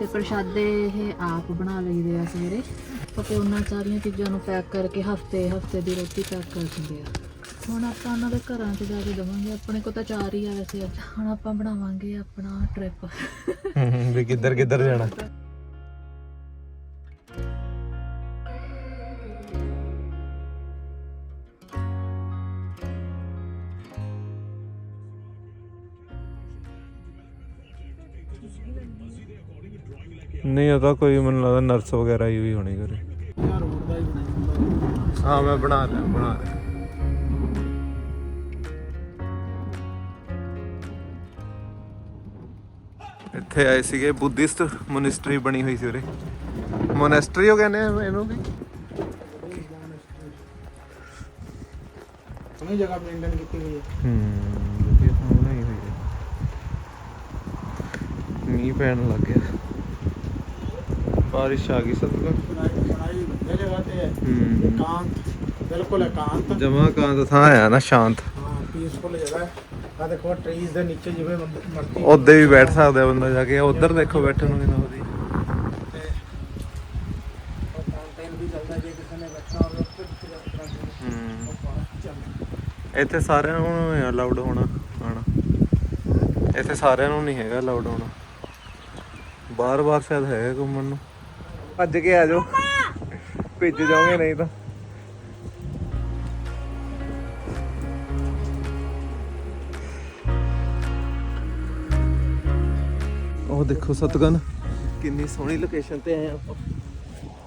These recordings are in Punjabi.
ਤੇ ਪ੍ਰਸ਼ਾਦੇ ਇਹ ਆਪ ਬਣਾ ਲਈਦੇ ਆ ਸਵੇਰੇ। ਤੇ ਉਹਨਾਂ ਸਾਰੀਆਂ ਚੀਜ਼ਾਂ ਨੂੰ ਪੈਕ ਕਰਕੇ ਹਫ਼ਤੇ ਹਫ਼ਤੇ ਦੀ ਰੋਟੀ ਪੈਕ ਕਰ ਦਿੰਦੇ ਆ। ਹੁਣ ਆਪਾਂ ਉਹਨਾਂ ਦੇ ਘਰਾਂ 'ਚ ਜਾ ਕੇ ਦਵਾਂਗੇ। ਆਪਣੇ ਕੋਲ ਤਾਂ ਚਾਰ ਹੀ ਆ ਵੈਸੇ ਹੁਣ ਆਪਾਂ ਬਣਾਵਾਂਗੇ ਆਪਣਾ ਟ੍ਰਿਪ ਵੀ ਕਿੱਧਰ ਕਿੱਧਰ ਜਾਣਾ? ਨਹੀਂ ਉਹ ਤਾਂ ਕੋਈ ਮੈਨੂੰ ਲੱਗਦਾ ਨਰਸ ਵਗੈਰਾ ਹੀ ਵੀ ਹੋਣੀ ਘਰੇ। ਹਾਂ ਮੈਂ ਬਣਾ ਲਿਆ ਬਣਾ ਲਿਆ ਇੱਥੇ ਆਏ ਸੀਗੇ ਬੁੱਧਿਸਟ ਮੋਨੈਸਟਰੀ ਬਣੀ ਹੋਈ ਸੀ ਉਰੇ। ਮੋਨੈਸਟਰੀ ਹੋ ਕਹਿੰਦੇ ਆ ਇਹਨੂੰ ਵੀ। ਸੋਹਣੀ ਜਗ੍ਹਾ ਮੇਨਟੇਨ ਕੀਤੀ ਹੋਈ ਹੈ। ਹੂੰ ਵਧੀਆ ਸੋਹਣਾ ਹੀ ਹੋਈ। ਹੈ ਮੀਂਹ ਪੈਣ ਲੱਗ ਗਿਆ। ਬਾਰਿਸ਼ ਆ ਗਈ ਤੇ। ਹੈ। ਇਕਾਂਤ ਬਿਲਕੁਲ ਇਕਾਂਤ। ਜਮਾ ਕਾਂਤ ਥਾਂ ਆ ਨਾ ਸ਼ਾਂਤ। ਹਾਂ ਪੀਸਫੁਲ ਜਗ੍ਹਾ ਹੈ। ਆ ਦੇਖੋ ਟਰੀਜ਼ ਦੇ ਨੀਚੇ ਜਿਵੇਂ ਮੰਦ- ਮਰਜ਼ੀ ਉੱਦੇ ਵੀ ਬੈਠ ਸਕਦਾ ਬੰਦਾ ਜਾ ਕੇ। ਉਧਰ ਦੇਖੋ ਬੈਠਣ ਨੂੰ ਕਿੰਨਾ ਵਧੀਆ ਇੱਥੇ ਸਾਰਿਆਂ ਨੂੰ ਅਲਾਉਡ ਹੋਣਾ ਆਣਾ। ਇੱਥੇ ਸਾਰਿਆਂ ਨੂੰ ਨਹੀਂ ਹੈਗਾ ਅਲਾਉਡ ਹੋਣਾ। ਬਾਰ-ਬਾਰ ਸ਼ਾਇਦ ਹੈ ਘੁੰਮਣ ਨੂੰ। ਭੱਜ ਕੇ ਆ ਜਾਓ। ਭਿੱਜ ਜਾਓਗੇ ਨਹੀਂ ਤਾਂ। ਉਹ ਦੇਖੋ ਸਤਗਨ ਕਿੰਨੀ ਸੋਹਣੀ ਲੋਕੇਸ਼ਨ ਤੇ ਆਏ ਆਪਾਂ।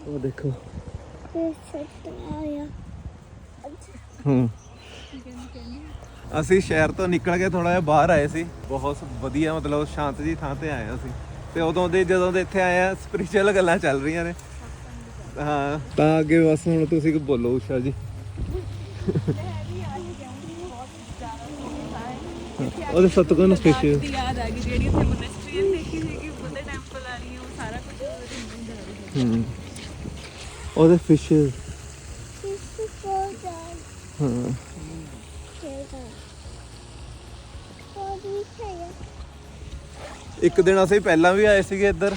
ਉਹ ਦੇਖੋ। ਹੂੰ। ਅਸੀਂ ਸ਼ਹਿਰ ਤੋਂ ਨਿਕਲ ਕੇ ਥੋੜਾ ਜਿਹਾ ਬਾਹਰ ਆਏ ਸੀ। ਬਹੁਤ ਵਧੀਆ, ਮਤਲਬ ਸ਼ਾਂਤ ਜੀ ਥਾਂ ਤੇ ਆਏ ਅਸੀਂ। ਤੇ ਉਦੋਂ ਦੇ ਜਦੋਂ ਦੇ ਇੱਥੇ ਆਏ ਆ ਸਪਿਰਚੁਅਲ ਗੱਲਾਂ ਚੱਲ ਰਹੀਆਂ ਨੇ। ਹਾਂ। ਤਾਂ ਅੱਗੇ ਬਸ ਹੁਣ ਤੁਸੀਂ ਕੁ ਬੋਲੋ ਉਸ਼ਾ ਜੀ। ਉਹਦੇ ਸਤਗੁਣ ਸਪੈਸ਼ਲ ਯਾਦ ਆ ਗਈ ਜਿਹੜੀ ਉੱਥੇ ਮੋਨੈਸਟਰੀ ਦੇਖੀ ਸੀਗੀ ਬੁੱਧਾ ਟੈਂਪਲ ਆ ਰਹੀ ਉਹ ਸਾਰਾ ਕੁਝ ਹੂੰ। ਉਹਦੇ ਫਿਸ਼ ਹਾਂ। ਇੱਕ ਦਿਨ ਅਸੀਂ ਪਹਿਲਾਂ ਵੀ ਆਏ ਸੀਗੇ ਇੱਧਰ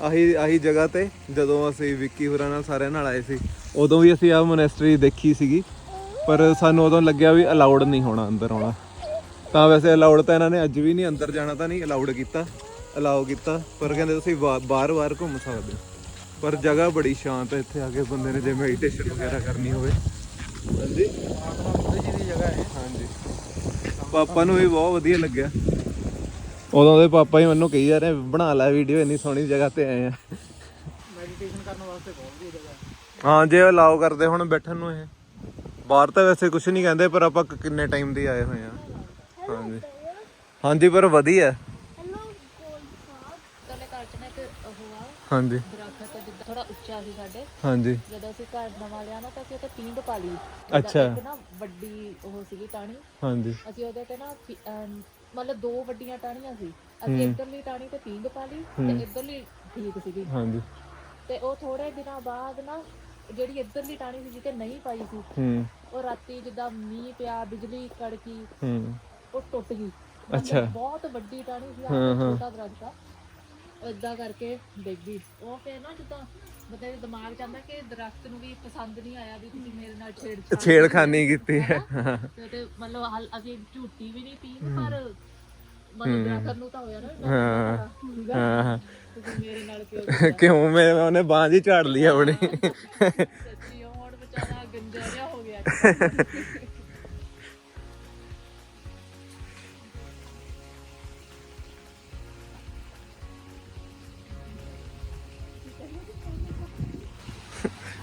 ਆਹੀ ਆਹੀ ਜਗ੍ਹਾ ਤੇ ਜਦੋਂ ਅਸੀਂ ਵਿੱਕੀ ਹੋਰਾਂ ਨਾਲ ਸਾਰਿਆਂ ਨਾਲ ਆਏ ਸੀ। ਉਦੋਂ ਵੀ ਅਸੀਂ ਆ ਮੋਨੈਸਟਰੀ ਦੇਖੀ ਸੀਗੀ ਪਰ ਸਾਨੂੰ ਉਦੋਂ ਲੱਗਿਆ ਵੀ ਅਲਾਉਡ ਨਹੀਂ ਹੋਣਾ ਅੰਦਰ ਆਉਣਾ। ਤਾਂ ਵੈਸੇ ਅਲਾਉਡ ਤਾਂ ਇਹਨਾਂ ਨੇ ਅੱਜ ਵੀ ਨਹੀਂ ਅੰਦਰ ਜਾਣਾ ਤਾਂ ਨਹੀਂ ਅਲਾਉਡ ਕੀਤਾ ਅਲਾਉ ਕੀਤਾ ਪਰ ਕਹਿੰਦੇ ਤੁਸੀਂ ਬਾਹਰ-ਬਾਹਰ ਘੁੰਮ ਸਕਦੇ ਹੋ। ਪਰ ਜਗ੍ਹਾ ਬੜੀ ਸ਼ਾਂਤ ਹੈ ਇੱਥੇ ਆ ਕੇ ਬੰਦੇ ਨੇ ਜੇ ਮੈਡੀਟੇਸ਼ਨ ਵਗੈਰਾ ਕਰਨੀ ਹੋਵੇ। ਹਾਂਜੀ। ਆਤਮਾ ਬੁੱਧ ਜੀ ਦੀ ਜਗ੍ਹਾ ਹੈ ਹਾਂਜੀ। ਪਾਪਾ ਨੂੰ ਵੀ ਬਹੁਤ ਵਧੀਆ ਲੱਗਿਆ। ਉਦੋਂ ਦੇ ਪਾਪਾ ਹੀ ਮੈਨੂੰ ਕਹੀ ਜਾ ਰਹੇ ਬਣਾ ਲੈ ਵੀਡੀਓ ਇੰਨੀ ਸੋਹਣੀ ਜਗ੍ਹਾ ਤੇ ਆਏ ਆ। ਮੈਡੀਟੇਸ਼ਨ ਕਰਨ ਵਾਸਤੇ ਬਹੁਤ ਵਧੀਆ ਜਗ੍ਹਾ ਹੈ। ਜੇ ਅਲਾਉ ਕਰਦੇ ਹੁਣ ਬੈਠਣ ਨੂੰ ਇਹ। ਬਾਹਰ ਤਾਂ ਵੈਸੇ ਕੁਝ ਨਹੀਂ ਕਹਿੰਦੇ ਪਰ ਆਪਾਂ ਕਿੰਨੇ ਟਾਈਮ ਦੇ ਆਏ ਹੋਏ ਆ। ਹਾਂਜੀ। ਹਾਂਜੀ ਪਰ ਵਧੀਆ। ਹਾਂਜੀ। ਦਰਖਤ ਜਿੱਦਾਂ ਥੋੜਾ ਉੱਚਾ ਸੀ ਸਾਡੇ। ਹਾਂਜੀ। ਜਦੋਂ ਅਸੀਂ ਘਰ ਨਵਾਂ ਲਿਆ ਨਾ ਤਾਂ ਅਸੀਂ ਉੱਤੇ ਪੀਂਘ ਪਾ ਲਈ। ਅੱਛਾ। ਇੱਕ ਨਾ ਵੱਡੀ ਉਹ ਸੀਗੀ ਟਾਣੀ ਹਾਂਜੀ। ਅਸੀਂ ਉਹਦੇ ਤੇ ਨਾ ਪੀ- ਅਮ ਮਤਲਬ ਦੋ ਵੱਡੀਆਂ ਟਾਣੀਆਂ ਸੀ। ਅਸੀਂ ਇੱਧਰਲੀ ਟਾਣੀ ਤੇ ਪੀਂਘ ਪਾ ਲਈ ਤੇ ਇੱਧਰਲੀ ਠੀਕ ਸੀਗੀ। ਹਾਂਜੀ। ਤੇ ਉਹ ਥੋੜੇ ਦਿਨਾਂ ਬਾਅਦ ਨਾ ਜਿਹੜੀ ਇੱਧਰਲੀ ਟਾਣੀ ਸੀ ਜਿੱਤੇ ਨਹੀਂ ਪਾਈ ਸੀ ਹੂੰ। ਉਹ ਰਾਤੀ ਜਿੱਦਾਂ ਮੀਂਹ ਪਿਆ ਬਿਜਲੀ ਕੜਕੀ ਹੂੰ। ਉਹ ਟੁੱਟ ਗਈ। ਅੱਛਾ। ਬਹੁਤ ਵੱਡੀ ਟਾਣੀ ਸੀ ਹਾਂ। ਛੋਟਾ ਦਰਖਤ ਆ ਇਦਾਂ ਕਰਕੇ ਡਿੱਗ ਉਹ ਫਿਰ ਨਾ ਜਿੱਦਾਂ ਮਤਲਬ ਦਿਮਾਗ ਆਉਂਦਾ ਕਿ ਦਰਖਤ ਨੂੰ ਵੀ ਪਸੰਦ ਨਹੀਂ ਆਇਆ ਵੀ ਤੁਸੀਂ ਮੇਰੇ ਨਾਲ ਛੇੜ ਛੇੜਖਾਨੀ ਕੀਤੀ ਹੈ ਤੇ ਤੇ ਮਤਲਬ ਹਾਲ ਅਸੀਂ ਝੂਟੀ ਵੀ ਨਹੀਂ ਪੀ ਪਰ ਮਤਲਬ ਦਰਖਤ ਨੂੰ ਤਾਂ ਹੋਇਆ ਨਾ। ਹਾਂ ਹਾਂ। ਤੁਸੀਂ ਮੇਰੇ ਨਾਲ ਕਿਉਂ ਕਿਉਂ? ਮੈਂ ਉਹਨੇ ਬਾਂਹ ਜੀ ਝਾੜ ਲਈ ਆਪਣੀ। ਸੱਚੀ ਉਹ ਹੁਣ ਵਿਚਾਰਾ ਗੰਜਾ ਜਿਹਾ ਹੋ ਗਿਆ।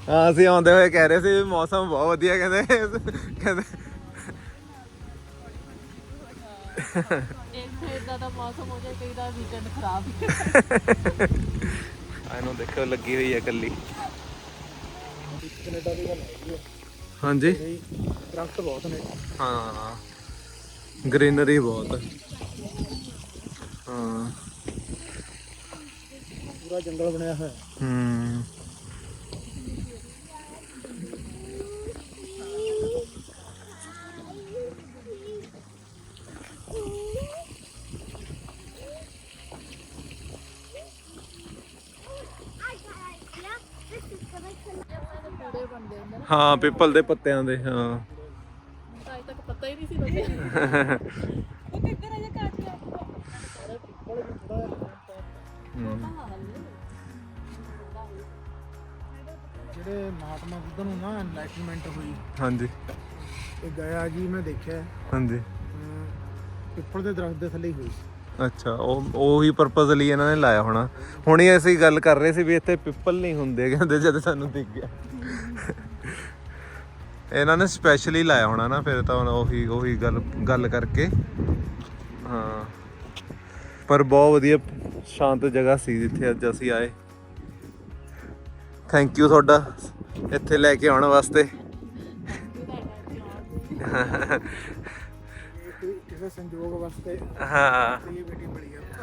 ਹਾਂ ਅਸੀਂ ਆਉਂਦੇ ਹੋਏ ਕਹਿ ਰਹੇ ਸੀ ਵੀ ਮੌਸਮ ਬਹੁਤ ਵਧੀਆ ਕਹਿੰਦੇ ਕਹਿੰਦੇ। ਇੱਥੇ ਇਦਾਂ ਦਾ ਮੌਸਮ ਹੋ ਜਾਏ ਕਈ ਦਾ ਵੀਕਐਂਡ ਖਰਾਬ ਇਹਨੂੰ ਦੇਖੋ ਲੱਗੀ ਹੋਈ ਹੈ ਕੱਲੀ ਕੈਨੇਡਾ ਦੀ ਗੱਲ ਹੈਗੀ ਹੈ ਹਾਂਜੀ ਇਹ ਦਰਖਤ ਬਹੁਤ ਨੇ ਹਾਂ। ਗ੍ਰੀਨਰੀ ਬਹੁਤ ਹਾਂ। ਪੂਰਾ ਜੰਗਲ ਬਣਿਆ ਹੋਇਆ। ਹੈ। ਹੂੰ ਪਿੱਪਲ ਦੇ ਪੱਤਿਆਂ ਦੇ ਹਾਂ। ਤਾਂ ਅਜੇ ਤੱਕ ਪਤਾ ਹੀ ਨਹੀਂ ਸੀ ਲੱਗਿਆ ਜਿਹੜੇ ਮਹਾਤਮਾ ਬੁੱਧ ਨੂੰ ਨਾ ਐਨਲਾਈਟਨਮੈਂਟ ਹੋਈ ਹਾਂਜੀ। ਤੇ ਗਿਆ ਜੀ ਮੈਂ ਦੇਖਿਆ। ਹਾਂਜੀ। ਪਿੱਪਲ ਦੇ ਦਰਖਤ ਦੇ ਥੱਲੇ ਹੀ ਹੋਈ। ਅੱਛਾ ਉਹ ਉਹੀ ਪਰਪਸ ਲਈ ਇਹਨਾਂ ਨੇ ਲਾਇਆ ਹੋਣਾ। ਹੁਣੀ ਅਸੀਂ ਗੱਲ ਕਰ ਰਹੇ ਸੀ ਵੀ ਇੱਥੇ ਪਿੱਪਲ ਨਹੀਂ ਹੁੰਦੇ ਕਹਿੰਦੇ ਜਦ ਸਾਨੂੰ ਦਿਖ ਗਿਆ। ਇਹਨਾਂ ਨੇ ਸਪੈਸ਼ਲੀ ਲਾਇਆ ਹੋਣਾ ਨਾ ਫਿਰ ਤਾਂ ਉਹੀ ਉਹੀ ਗੱਲ ਗੱਲ ਕਰਕੇ। ਹਾਂ। ਪਰ ਬਹੁਤ ਵਧੀਆ ਸ਼ਾਂਤ ਜਗ੍ਹਾ ਸੀ ਜਿੱਥੇ ਅੱਜ ਅਸੀਂ ਆਏ। ਥੈਂਕ ਯੂ ਤੁਹਾਡਾ ਇੱਥੇ ਲੈ ਕੇ ਆਉਣ ਵਾਸਤੇ। ਕਿ- ਕਿਸੇ ਸੰਜੋਗ ਵਾਸਤੇ। ਹਾਂ। ਇਹ ਬੇਟੀ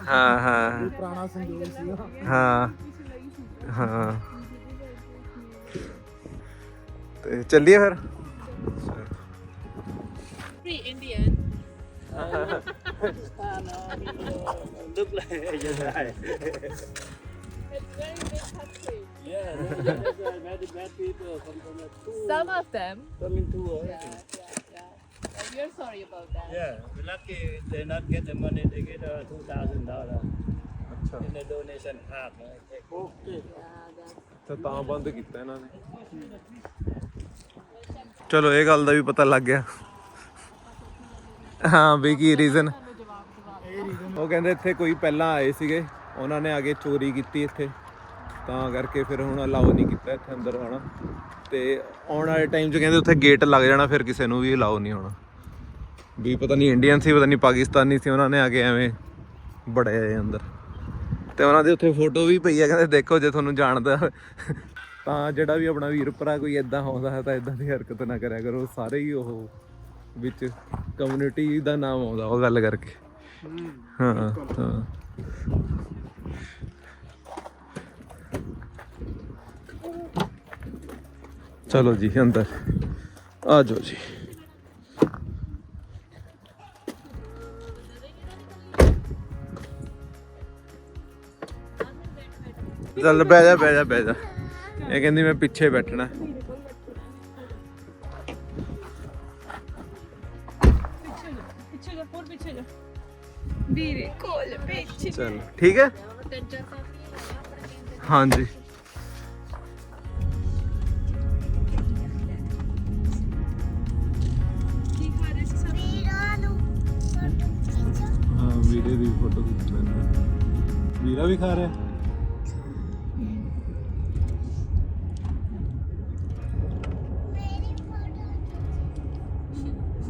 ਹਾਂ ਹਾਂ। ਪੁਰਾਣਾ ਸੰਜੋਗ ਹਾਂ। ਹਾਂ। ਤੇ ਚੱਲੀਏ ਫਿਰ Free Indian. look like just right. It's very big country. Yeah, that's, that's why many bad people come from the two, Some of them. come into uh, Yeah, yeah, yeah. And we're sorry about that. Yeah, we're lucky they not get the money. They get uh, two thousand dollar ਅੱਛਾ in the donation half. uh, take. Okay. Yeah, that's ਤੇ ਤਾਂ ਬੰਦ ਕੀਤਾ ਇਹਨਾਂ ਨੇ ਚਲੋ, ਇਹ ਗੱਲ ਦਾ ਵੀ ਪਤਾ ਲੱਗ ਗਿਆ। ਹਾਂ ਵੀ ਕੀ ਰੀਜ਼ਨ ਉਹ ਕਹਿੰਦੇ ਇੱਥੇ ਕੋਈ ਪਹਿਲਾਂ ਆਏ ਸੀਗੇ। ਉਹਨਾਂ ਨੇ ਆ ਕੇ ਚੋਰੀ ਕੀਤੀ ਇੱਥੇ। ਤਾਂ ਕਰਕੇ ਫਿਰ ਹੁਣ ਅਲਾਉ ਨਹੀਂ ਕੀਤਾ ਇੱਥੇ ਅੰਦਰ ਆਉਣਾ ਤੇ ਆਉਣ ਵਾਲੇ ਟਾਈਮ 'ਚ ਕਹਿੰਦੇ ਉੱਥੇ ਗੇਟ ਲੱਗ ਜਾਣਾ, ਫਿਰ ਕਿਸੇ ਨੂੰ ਵੀ ਅਲਾਉ ਨਹੀਂ ਹੋਣਾ। ਵੀ ਪਤਾ ਨਹੀਂ ਇੰਡੀਅਨ ਸੀ, ਪਤਾ ਨਹੀਂ ਪਾਕਿਸਤਾਨੀ ਸੀ, ਉਹਨਾਂ ਨੇ ਆ ਕੇ ਐਵੇਂ ਬੜੇ ਆਏ ਅੰਦਰ। ਤੇ ਉਹਨਾਂ ਦੇ ਉੱਥੇ ਫੋਟੋ ਵੀ ਪਈ ਆ, ਕਹਿੰਦੇ ਦੇਖੋ ਜੇ ਤੁਹਾਨੂੰ ਜਾਣਦਾ। ਤਾਂ ਜਿਹੜਾ ਵੀ ਆਪਣਾ ਵੀਰ ਭਰਾ ਕੋਈ ਇਦਾਂ ਆਉਂਦਾ ਹੈ ਤਾਂ ਇਦਾਂ ਦੀ ਹਰਕਤ ਨਾ ਕਰਿਆ ਕਰੋ। ਸਾਰੇ ਹੀ ਉਹ ਵਿੱਚ ਕਮਿਊਨਿਟੀ ਦਾ ਨਾਮ ਆਉਂਦਾ ਉਹ ਗੱਲ ਕਰਕੇ। ਹਾਂ ਹਾਂ। ਚਲੋ ਜੀ, ਅੰਦਰ। ਆ ਜਾਓ ਜੀ। ਚੱਲ ਬਹਿ ਜਾ ਬਹਿ ਜਾ ਬਹਿ ਜਾ। ਇਹ ਕਹਿੰਦੀ ਮੈਂ ਪਿੱਛੇ ਬੈਠਣਾ। ਪਿੱਛੇ ਜਾ ਹੋਰ ਪਿੱਛੇ ਜਾ ਵੀਰੇ ਕੋਲ ਪਿੱਛੇ ਚਲ, ਠੀਕ ਹੈ? ਹਾਂਜੀ। ਵੀਰੇ ਦੀ ਫੋਟੋ ਖਿੱਚ ਲੈਂਦੇ ਵੀਰਾ ਵੀ ਖਾ ਰਿਹਾ?